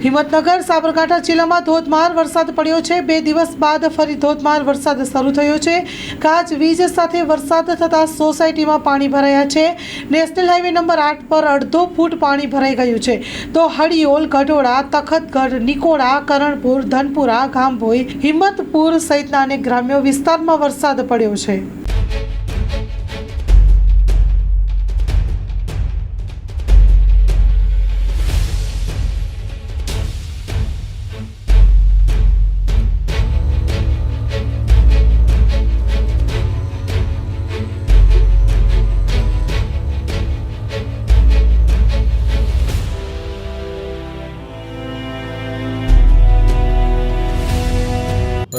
હિંમતનગર, સાબરકાંઠા જિલ્લામાં ધોધમાર વરસાદ પડ્યો છે. બે દિવસ બાદ ફરી ધોધમાર વરસાદ શરૂ થયો છે. ગાજવીજ સાથે વરસાદ થતાં સોસાયટીમાં પાણી ભરાયા છે. નેશનલ હાઈવે નંબર આઠ પર અડધો ફૂટ પાણી ભરાઈ ગયું છે. તો હડિયોલ ગઢોડા, તખતગઢ, નિકોડા, કરણપુર, ધનપુરા, ગામભોઈ, હિંમતપુર સહિતના અનેક ગ્રામ્ય વિસ્તારમાં વરસાદ પડ્યો છે.